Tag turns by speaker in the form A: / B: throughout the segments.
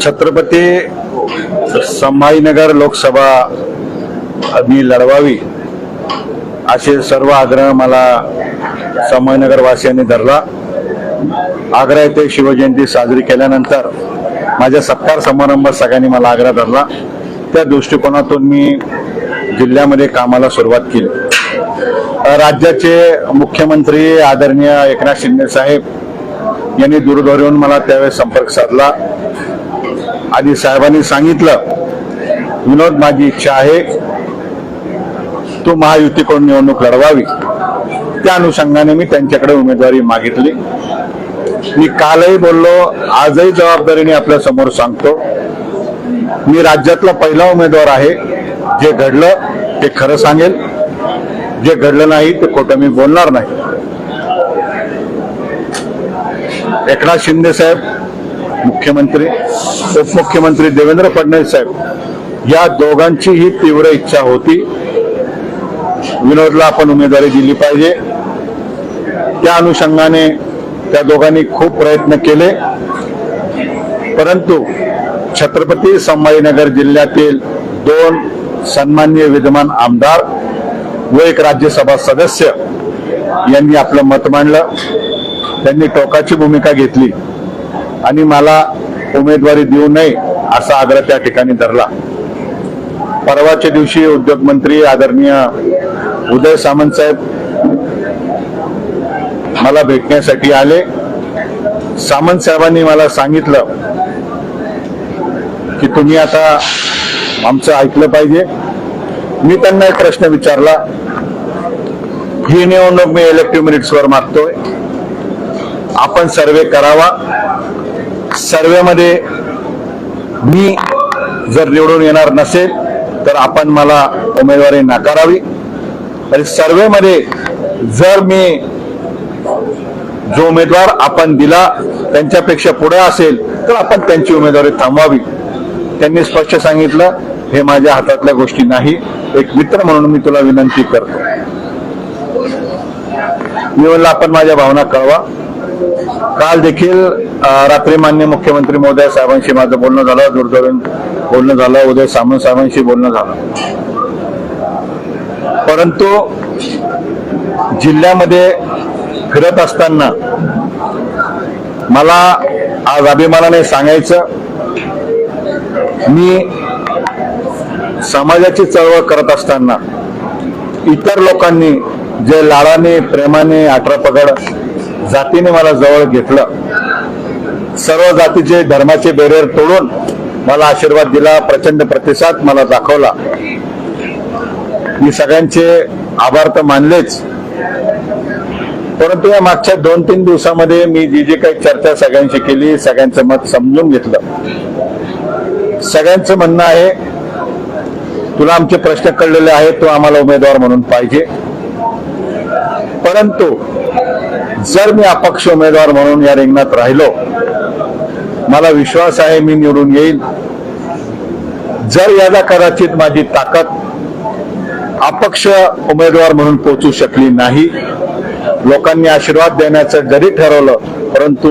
A: छत्रपती संभाजीनगर लोकसभा मी लढवावी असे सर्व आग्रह मला संभाजीनगर वासियांनी धरला. आग्रा येथे शिवजयंती साजरी केल्यानंतर माझ्या सत्कार समारंभात सगळ्यांनी मला आग्रह धरला. त्या दृष्टिकोनातून मी जिल्ह्यामध्ये कामाला सुरुवात केली. राज्याचे मुख्यमंत्री आदरणीय एकनाथ शिंदे साहेब यांनी दूरध्वनीवरून मला त्यावेळेस संपर्क साधला. आणि साहेबांनी सांगितलं विनोद माझी इच्छा आहे तू महायुतीकडून निवडणूक लढवावी. त्या अनुषंगाने मी त्यांच्याकडे उमेदवारी मागितली. मी कालही बोललो आजही जबाबदारीने आपल्यासमोर सांगतो मी राज्यातला पहिला उमेदवार आहे. जे घडलं ते खरं सांगेल. जे घडलं नाही ते खोटं मी बोलणार नाही. एकनाथ शिंदे साहेब मुख्यमंत्री उपमुख्यमंत्री देवेंद्र फडणवीस साहेब या दोघांची ही तीव्र इच्छा होती. विनोदला आपण उमेदवारी दिली पाहिजे. त्या अनुषंगाने त्या दोघांनी खूप प्रयत्न केले. परंतु छत्रपती संभाजीनगर जिल्ह्यातील दोन सन्माननीय विद्यमान आमदार व एक राज्यसभा सदस्य यांनी आपलं मत मांडलं. त्यांनी टोकाची भूमिका घेतली. आणि मला उमेदवारी देऊ नये असा आग्रह त्या ठिकाणी धरला. परवाच्या दिवशी उद्योग मंत्री आदरणीय उदय सामंत साहेब मला भेटण्यासाठी आले. सामंत साहेबांनी मला सांगितलं की तुम्ही आता आमचं ऐकलं पाहिजे. मी त्यांना एक प्रश्न विचारला. ही निवडणूक मी इलेक्टिव्ह मिनिट्सवर मागतोय. आपण सर्वे करावा. सर्वेमध्ये मी जर निवडून येणार नसेल तर आपण मला उमेदवारी नाकारावी. आणि सर्वेमध्ये जर मी जो उमेदवार आपण दिला त्यांच्यापेक्षा पुढे असेल तर आपण त्यांची उमेदवारी थांबवावी. त्यांनी स्पष्ट सांगितलं हे माझ्या हातातल्या गोष्टी नाही. एक मित्र म्हणून मी तुला विनंती करतो. मी म्हणलं आपण माझ्या भावना कळवा. काल देखील रात्री मान्य मुख्यमंत्री महोदय साहेबांशी माझं बोलणं झालं दूरध्वनी बोलणं झालं उदय सामंत साहेबांशी बोलणं झालं. परंतु जिल्ह्यामध्ये फिरत असताना मला आज अभिमानाने सांगायचं मी समाजाची चळवळ करत असताना इतर लोकांनी जे लाडाने प्रेमाने आठरा पगड जातीने मला जवळ घेतलं. सर्व जातीचे धर्माचे बेरियर तोडून मला आशीर्वाद दिला प्रचंड प्रतिसाद मला दाखवला. मी सगळ्यांचे आभार तर मानलेच. परंतु या मागच्या दोन तीन दिवसामध्ये मी जी जी काही चर्चा सगळ्यांशी केली सगळ्यांचं मत समजून घेतलं. सगळ्यांचं म्हणणं आहे तुला आमचे प्रश्न कळलेले आहेत तो आम्हाला उमेदवार म्हणून पाहिजे. परंतु जर मी अपक्ष उमेदवार म्हणून या रिंगणात राहिलो मला विश्वास आहे मी निवडून येईल जर याला कदाचित माझी ताकद अपक्ष उमेदवार म्हणून पोचू शकली नाही लोकांनी आशीर्वाद देण्याचं जरी ठरवलं परंतु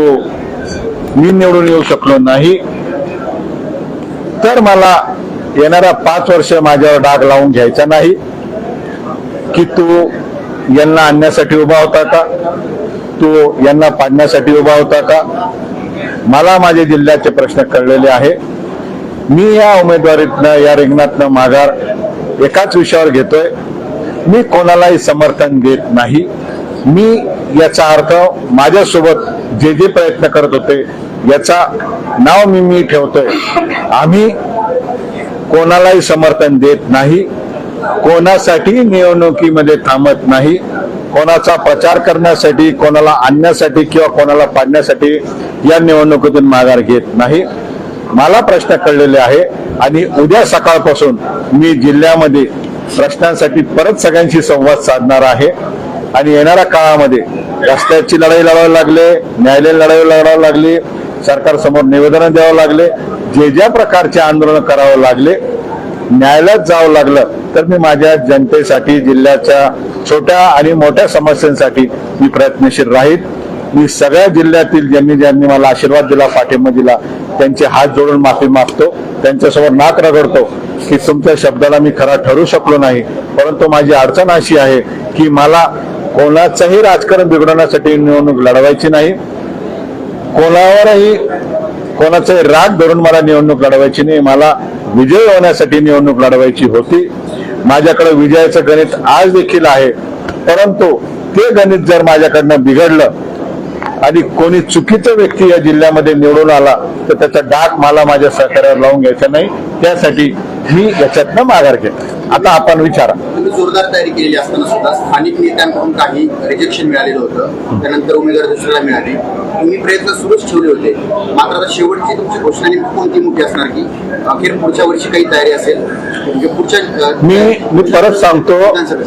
A: मी निवडून येऊ शकलो नाही तर मला येणाऱ्या पाच वर्ष माझ्यावर डाग लावून घ्यायचा नाही की तू यांना आणण्यासाठी उभा होता का? तू यांना पाडण्यासाठी उभा होता का? मला माझ्या जिल्ह्याचे प्रश्न कळलेले आहे. मी या उमेदवारीतनं या रिंगणातनं माघार एकाच विषयावर घेतोय. मी कोणालाही समर्थन देत नाही. मी याचा अर्थ माझ्यासोबत जे जे प्रयत्न करत होते याचा नाव मी मी ठेवतोय. आम्ही कोणालाही समर्थन देत नाही. कोणासाठी निवडणुकीमध्ये थांबत नाही. कोणाचा प्रचार करण्यासाठी कोणाला आणण्यासाठी किंवा कोणाला पाडण्यासाठी या निवडणुकीतून माघार घेत नाही. मला प्रश्न कळलेले आहे आणि उद्या सकाळपासून मी जिल्ह्यामध्ये प्रश्नांसाठी परत सगळ्यांशी संवाद साधणार आहे. आणि येणाऱ्या काळामध्ये रस्त्याची लढाई लढावी लागले न्यायालयीन लढाई लढावी लागली सरकार समोर निवेदन द्यावं लागले जे ज्या प्रकारचे आंदोलन करावं लागले न्यायालयात जावं लागलं तर मी माझ्या जनतेसाठी जिल्ह्याच्या छोट्या आणि मोठ्या समस्यांसाठी मी प्रयत्नशील राहील. मी सगळ्या जिल्ह्यातील ज्यांनी ज्यांनी मला आशीर्वाद दिला पाठिंबा दिला त्यांचे हात जोडून माफी मागतो त्यांच्यासमोर नाक रगडतो की तुमच्या शब्दाला मी खरा ठरू शकलो नाही. परंतु माझी अडचण अशी आहे की मला कोणाचंही राजकारण बिघडवण्यासाठी निवडणूक लढवायची नाही. कोणावरही कोणाचाही राग धरून मला निवडणूक लढवायची नाही मला विजय होण्यासाठी निवडणूक लढवायची होती. माझ्याकडे विजयाचं गणित आज देखील आहे परंतु ते गणित जर माझ्याकडनं बिघडलं आणि कोणी चुकीचा व्यक्ती या जिल्ह्यामध्ये निवडून आला तर त्याचा डाग मला माझ्या सहकार्यावर लावून घ्यायचा नाही. त्यासाठी मी याच्यातनं माघार घेतो आता आपण विचारा.
B: तुम्ही जोरदार तयारी केलेली असताना सुद्धा स्थानिक नेत्यांकडून काही रिजेक्शन मिळालेलं होतं. त्यानंतर उमेदवार दुसऱ्याला मिळाले. तुम्ही प्रयत्न सुरूच ठेवले होते. मात्र आता शेवटची तुमची घोषणा नेमकी कोणती मोठी असणार की अखेर पुढच्या वर्षी काही तयारी असेल? म्हणजे पुढच्या
A: मी मी परत सांगतो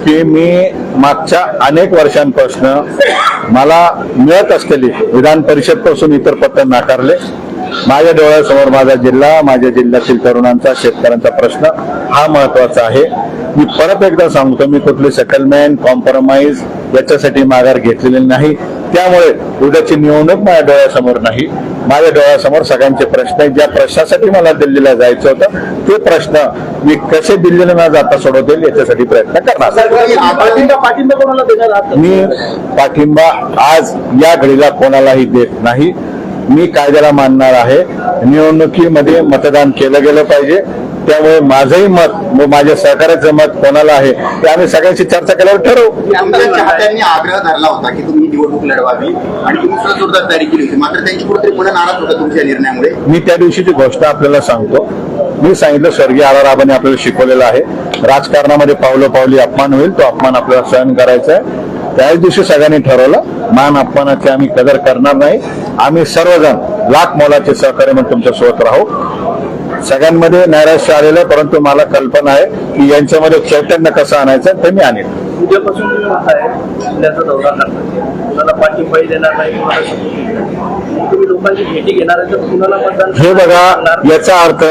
A: की मी मागच्या अनेक वर्षांपासून मला मिळत असलेली विधान परिषदपासून इतर पत्र नाकारले. माझ्या डोळ्यासमोर माझा जिल्हा माझ्या जिल्ह्यातील तरुणांचा शेतकऱ्यांचा प्रश्न हा महत्त्वाचा आहे. मी परत एकदा सांगतो मी कुठली सेटलमेंट कॉम्प्रोमाइज याच्यासाठी माघार घेतलेली नाही. त्यामुळे उद्याची निवडणूक माझ्या डोळ्यासमोर नाही. माझ्या डोळ्यासमोर सगळ्यांचे प्रश्न आहेत. ज्या प्रश्नासाठी मला दिल्लीला जायचं होतं ते प्रश्न मी कसे दिल्लीला न जाता सोडवतील याच्यासाठी प्रयत्न करणार. मी पाठिंबा आज या घडीला कोणालाही देत नाही. मी कायद्याला मानणार आहे. निवडणुकीमध्ये मतदान केलं गेलं पाहिजे. त्यामुळे माझंही मत व माझ्या सहकार्याचं मत कोणाला आहे ते आम्ही सगळ्यांशी चर्चा केल्यावर ठरवू.
B: तुमच्या चाहत्यांनी आग्रह धरला होता की तुम्ही निवडणूक लढवावी आणि तुम्ही सुद्धा जोरदार तयारी केली होती. मात्र त्यांची कुठेतरी पुन्हा नाराज होता तुमच्या निर्णयामुळे.
A: मी त्या दिवशीची गोष्ट आपल्याला सांगतो. मी सांगितलं स्वर्गीय आर आर राबांनी आपल्याला शिकवलेलं आहे. राजकारणामध्ये पावलं पावली अपमान होईल तो अपमान आपल्याला सहन करायचा आहे. त्याच दिवशी सगळ्यांनी ठरवलं मान अपमानाची आम्ही कदर करणार नाही. आम्ही सर्वजण लाख मोलाचे सहकार्य म्हणून तुमच्यासोबत राहू. सगळ्यांमध्ये नैराश्य आलेलं परंतु मला कल्पना आहे की यांच्यामध्ये चैतन्य कसं आणायचं ते मी आणेन.
C: उद्यापासून तुम्ही म्हणताय जिल्ह्याचा दौरा करणार कुणाला पाठिंबाही देणार नाही कुणाला. तुम्ही लोकांची भेटी घेणार आहे तर कुणाला मतदान
A: हे बघा? याचा अर्थ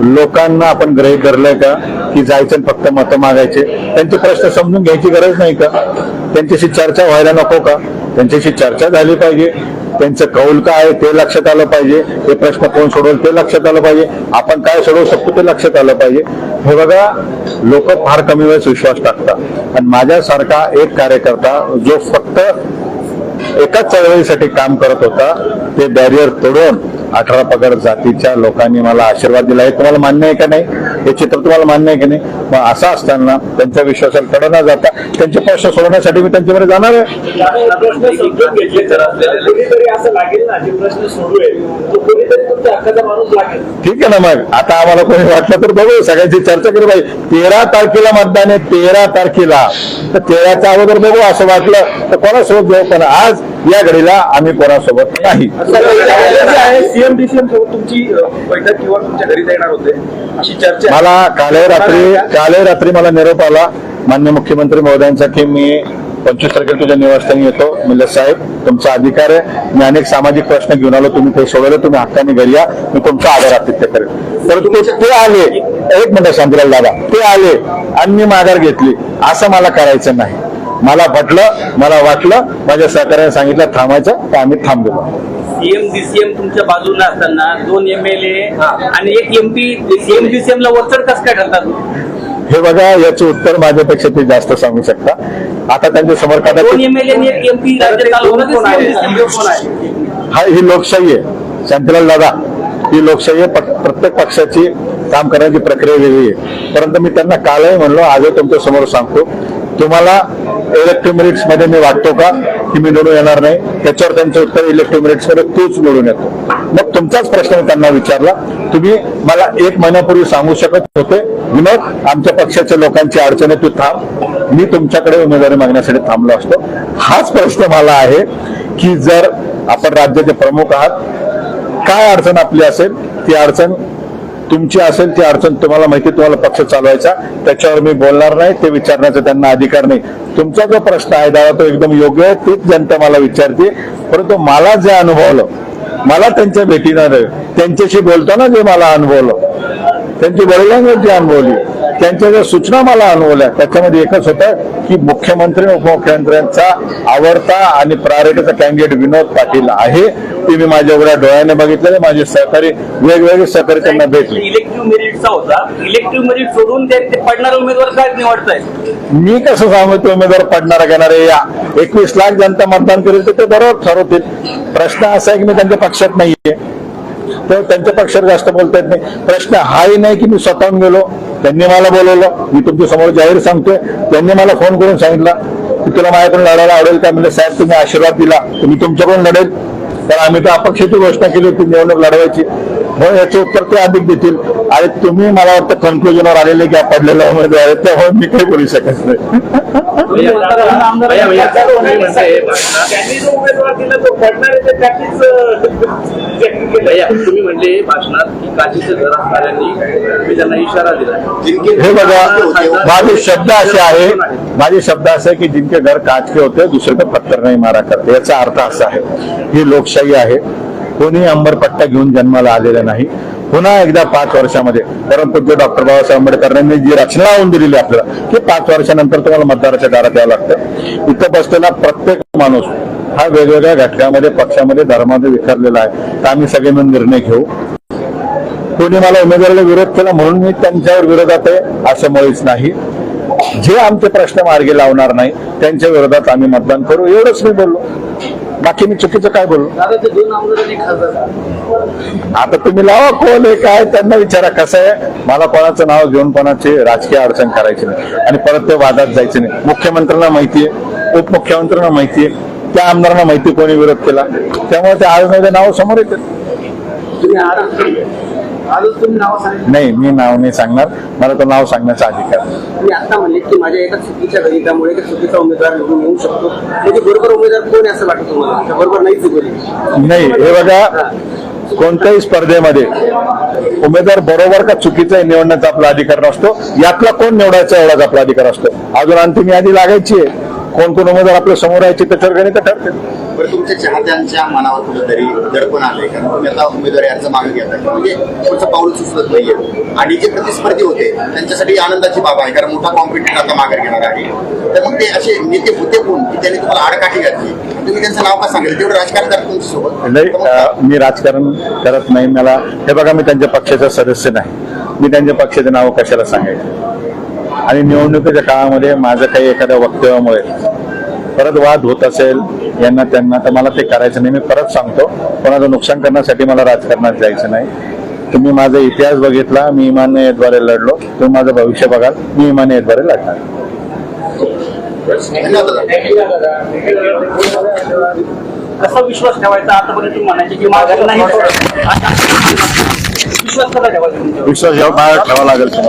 A: लोकांना आपण ग्रहित धरलंय का? की जायचं फक्त मतं मागायचे. त्यांचे प्रश्न समजून घ्यायची गरज नाही का? त्यांच्याशी चर्चा व्हायला नको का? त्यांच्याशी चर्चा झाली पाहिजे. त्यांचं कौल काय आहे ते लक्षात आलं पाहिजे. हे प्रश्न कोण सोडवलं ते लक्षात आलं पाहिजे. आपण काय सोडवू शकतो ते लक्षात आलं पाहिजे. हे बघा लोक फार कमी वेळेस विश्वास टाकतात. आणि माझ्यासारखा एक कार्यकर्ता जो फक्त एकाच चळवळीसाठी काम करत होता ते बॅरियर तोडून अठरा पगड जातीच्या लोकांनी मला आशीर्वाद दिला. हे तुम्हाला मान्य आहे का नाही? हे चित्र तुम्हाला मान्य आहे की नाही? मग असं असताना त्यांच्या विश्वासाला कडे न जाता त्यांचे प्रश्न सोडवण्यासाठी मी त्यांच्याकडे जाणार आहे. ठीक आहे ना मग. आता आम्हाला कोणी वाटलं तर बघू. सगळ्यांची चर्चा केली पाहिजे. तेरा तारखेला मतदान आहे तेरा तारखेला. तर तेराच्या अगोदर बघू असं वाटलं तर कोणासोबत जाऊ? पण आज या घडीला आम्ही कोणासोबत नाही.
C: सीएम डीसीएम सोबत तुमची अ, बैठक किंवा तुमच्या घरी येणार होते अशी चर्चा आहे.
A: मला कालही रात्री कालही रात्री मला निरोप आला. मान्य मुख्यमंत्री महोदयांचा की मी पंचवीस तारखेला तुझ्या निवासस्थानी येतो म्हणलं साहेब तुमचा अधिकार आहे. मी अनेक सामाजिक प्रश्न घेऊन आलो तुम्ही ते सोडवले तुम्ही हक्काने घरी या मी तुमचा आदर आतिथ्य करेन. परंतु ते- ते आले. एक मिनिट शांतीलाल दादा ते आले. आणि मी माघार घेतली. असं मला करायचं नाही. मला पटलं मला वाटलं माझ्या सहकार्याने सांगितलं थांबायचं तर आम्ही थांबलो.
D: सीएम डीसीएम तुमच्या बाजूला असताना दोन एम एल ए आणि एक एमपी सीएम डीसीएम ला वरचढ कस काय करतात
A: हे बघा याचं उत्तर माझ्यापेक्षा ते जास्त सांगू शकता. आता त्यांच्यासमोर
D: दोन
A: कदाचित
D: एम एल?
A: हा ही लोकशाही आहे. शांतीलाल दादा ही लोकशाही आहे. प्रत्येक पक्षाची काम करण्याची प्रक्रिया वेगळी आहे. परंतु मी त्यांना कालही म्हणलो आजही तुमच्यासमोर सांगतो. तुम्हाला इलेक्ट्रोमिनिट्समध्ये मी वाटतो का की मी निवडून येणार नाही त्याच्यावर त्यांचं उत्तर इलेक्ट्रोमिनिट्समध्ये तोच निवडून येतो. मग तुमचाच प्रश्न मी त्यांना विचारला तुम्ही मला एक महिन्यापूर्वी सांगू शकत होते विनोद आमच्या पक्षाच्या लोकांची अडचण आहे तू थांब मी तुमच्याकडे उमेदवारी मागण्यासाठी थांबलो असतो. हाच प्रश्न मला आहे की जर आपण राज्याचे प्रमुख आहात काय अडचण आपली असेल ती अडचण तुमची असेल ती अडचण तुम्हाला माहिती तुम्हाला पक्ष चालवायचा. त्याच्यावर मी बोलणार नाही ते विचारण्याचा त्यांना अधिकार नाही. तुमचा जो प्रश्न आहे दादा तो एकदम योग्य आहे तीच जनता मला विचारते. परंतु मला जे अनुभवलं मला त्यांच्या भेटीनं त्यांच्याशी बोलताना जे मला अनुभवलं त्यांची बॉडी लँग्वेज जी अनुभवली त्यांच्या ज्या सूचना मला अनुभवल्या त्याच्यामध्ये एकच होतं की मुख्यमंत्री उपमुख्यमंत्र्यांचा आवडता आणि प्रायोरिटीचा कॅन्डिडेट विनोद पाटील आहे. ते मी माझ्या उघड्या डोळ्याने बघितलेले माझे सहकारी वेगवेगळे सहकारी त्यांना भेटले.
D: इलेक्टिव्ह मेरिटचा होता. इलेक्टिव्ह मेरिट सोडून ते पडणारे उमेदवार काय निवडताय
A: मी कसं सांगू तो उमेदवार पडणारा घेणारे या. एकवीस लाख जनता मतदान करेल तर ते बरोबर ठरवतील. प्रश्न असा आहे की मी त्यांच्या पक्षात नाहीये. तर त्यांच्या पक्षात जास्त बोलता येत नाही. प्रश्न हाही नाही की मी स्वतःहून गेलो त्यांनी मला बोलवलं मी तुमच्यासमोर जाहीर सांगतोय. त्यांनी मला फोन करून सांगितलं की तुला माझ्याकडून लढायला आवडेल का? म्हणजे साहेब तुम्ही आशीर्वाद दिला तर मी तुमच्याकडून लढेल. तर आम्ही तर अपक्षाची घोषणा केली होती निवडणूक लढवायची. हो, म्हणून याचे उत्तर ते अधिक देतील. आणि तुम्ही मला वाटतं कन्क्लुजनवर आलेले की पडलेला उमेदवार आहे त्यामुळे मी काही बोलू शकत नाही. हे बघा माझे शब्द असे आहे माझे शब्द असे की जिनके घर काच के होते दुसरे को पत्थर नाही मारा करते. याचा अर्थ असा आहे ही लोकशाही आहे. कोणी अंबरपट्टा घेऊन जन्माला आलेला नाही. पुन्हा एकदा पाच वर्षामध्ये परमपूज्य डॉक्टर बाबासाहेब आंबेडकरांनी जी रचना होऊन दिलेली आपल्याला की पाच वर्षानंतर तुम्हाला मतदाराच्या दारात यावं लागतं. इथं बसलेला प्रत्येक माणूस हा वेगवेगळ्या घटकामध्ये पक्षामध्ये धर्मामध्ये विखरलेला आहे. तर आम्ही सगळे मिळून निर्णय घेऊ. कोणी मला उमेदवाराला विरोध केला म्हणून मी त्यांच्यावर विरोधात आहे असं मुळीच नाही. जे आमचे प्रश्न मार्गी लावणार नाही त्यांच्या विरोधात आम्ही मतदान करू. एवढंच मी बोललो. बाकी मी चुकीचं काय बोललो? आता तुम्ही लावा कोण आहे काय त्यांना विचारा कसं आहे. मला कोणाचं नाव घेऊन कोणाची राजकीय अडचण करायची नाही. आणि परत ते वादात जायचे नाही. मुख्यमंत्र्यांना माहिती आहे उपमुख्यमंत्र्यांना माहिती आहे. त्या आमदारांना माहिती कोणी विरोध केला. त्यामुळे ते आज नाही नाव समोर येते नाही मी नाव नाही सांगणार. मला तो नाव सांगण्याचा अधिकार नाही.
C: तुम्ही आता म्हणले की माझ्या एका चुकीच्या गणितामुळे एक चुकीचा उमेदवार निवडून येऊ शकतो. त्याची बरोबर उमेदवार कोण असं वाटतं तुम्हाला? बरोबर नाही चुकली
A: नाही हे बघा कोणत्याही स्पर्धेमध्ये उमेदवार बरोबर का चुकीचा निवडण्याचा आपला अधिकार नसतो. यातला कोण निवडायचा एवढाच आपला अधिकार असतो. अजून अंतिम यादी लागायची आहे. कोण कोण उमेदवार आपल्यासमोर यायचे त्याच्यावर गणित ठरते.
B: बरं तुमच्या चाहत्यांच्या मनावर कुठेतरी दडपण आलंय कारण तुम्ही आता उमेदवारी अर्ज मागे घेता म्हणजे पुढचं पाऊल सुचलत नाहीये. आणि जे प्रतिस्पर्धी होते त्यांच्यासाठी आनंदाची बाब आहे कारण मोठा कॉम्पिटिटर आता माघार घेणार आहे. तर मग ते असे नेते होते कोण? की त्यांनी तुम्हाला आडकाठी घातली? तुम्ही त्यांचं नाव का सांगितलं? तेवढं राजकारण करत तुमच्यासोबत
A: नाही मी राजकारण करत नाही. मला हे बघा मी त्यांच्या पक्षाचा सदस्य नाही. मी त्यांच्या पक्षाचे नाव कशाला सांगायचं? आणि निवडणुकीच्या काळामध्ये माझं काही एखाद्या वक्तव्यामुळे परत वाद होत असेल यांना त्यांना तर मला ते करायचं नाही. मी परत सांगतो. कोणाचं नुकसान करण्यासाठी मला राजकारणात जायचं नाही. तुम्ही माझा इतिहास बघितला मी इमानद्वारे लढलो. तुम्ही माझं भविष्य बघाल मी इमानद्वारे लढणार.
D: कसा विश्वास ठेवायचा? आतापर्यंत तुम्ही म्हणायचे की माघार नाही. विश्वास कसा ठेवायचा
A: विश्वास ठेवावा लागेल तुम्हाला.